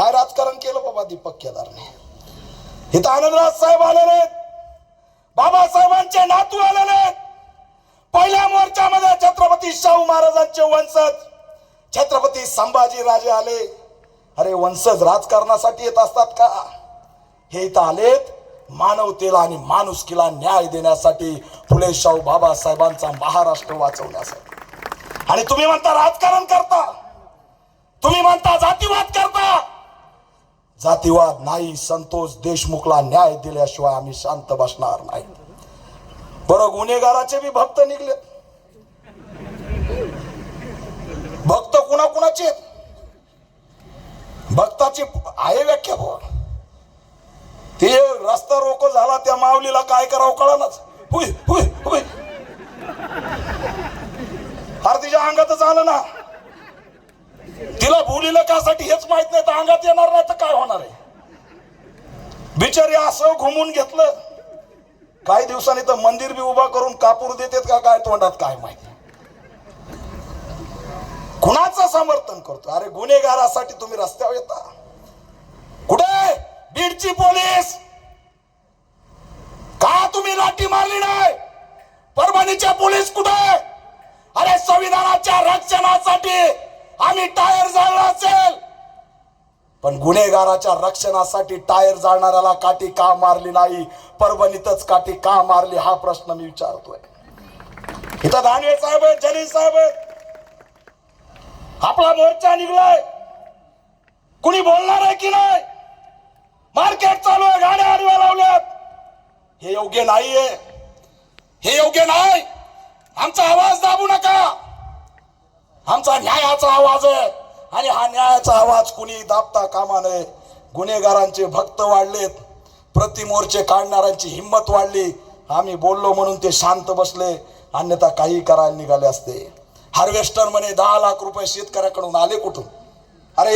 काय राजकारण केलं बाबा दीपक केदारने? इथं आनंदराज साहेब आलेले आहेत. बाबासाहेबांचे नातू आलेले आहेत. पहिल्या मोर्चामध्ये छत्रपती शाहू महाराजांचे वंशज छत्रपती संभाजी राजे आले. अरे वंशज राजकारणासाठी येत असतात का? हे इथं आलेत. मानवतेला आणि माणुसकीला न्याय देण्यासाठी फुले शाहू बाबासाहेबांचा महाराष्ट्र वाचवण्यासाठी. आणि तुम्ही म्हणता राजकारण करता. तुम्ही म्हणता जातीवाद नाही संतोष देशमुखला न्याय दिल्याशिवाय आम्ही शांत बसणार नाही. बरं गुन्हेगाराचे बी भक्त निघले. भक्त कुणाकुणाचे आहेत? भक्ताची आहे व्याख्या बुवा ते रस्ता रोको झाला त्या माऊलीला काय करावं कळानाच. हुई हुई हुई. अरे तिच्या अंगातच आलं ना. मुलीला कासाठी हेच माहीत नाही तर अंगात येणार नाही तर काय होणार आहे? बिचारी असं घुमून घेतलं काही दिवसांनी तर मंदिर बी उभा करून कापूर देतात का काय तोंडात काय माहिती कुणाचं समर्थन करतो? अरे गुन्हेगारासाठी तुम्ही रस्त्यावर येता. कुठे? बीडची पोलीस! का तुम्ही लाठी मारली नाही? परभणीच्या पोलीस कुठे? अरे संविधानाच्या रक्षणासाठी आम्ही टायर जाळला असेल. पण गुन्हेगाराच्या रक्षणासाठी टायर जाळणाऱ्याला काठी का मारली नाही? परभणीतच काठी का मारली? हा प्रश्न मी विचारतोय. इथं धाने साहेब आहेत जलील साहेब आपला मोर्चा निघलाय. कुणी बोलणार आहे की नाही? मार्केट चालू आहे गाड्या आडव्या लावल्यात. हे योग्य नाहीये. हे योग्य नाही. आमचा आवाज दाबू नका. आमचा न्यायाचा आवाज आहे. आणि हा न्यायाचा आवाज कुणी दाबता कामा नये. गुन्हेगारांचे भक्त वाढलेत. प्रतिमोर्चे काढणाऱ्यांची हिंमत वाढली. आम्ही बोललो म्हणून ते शांत बसले. अन्यथा काही करायला निघाले असते. हार्वेस्टर म्हणे दहा लाख रुपये शेतकऱ्याकडून आले कुठून? अरे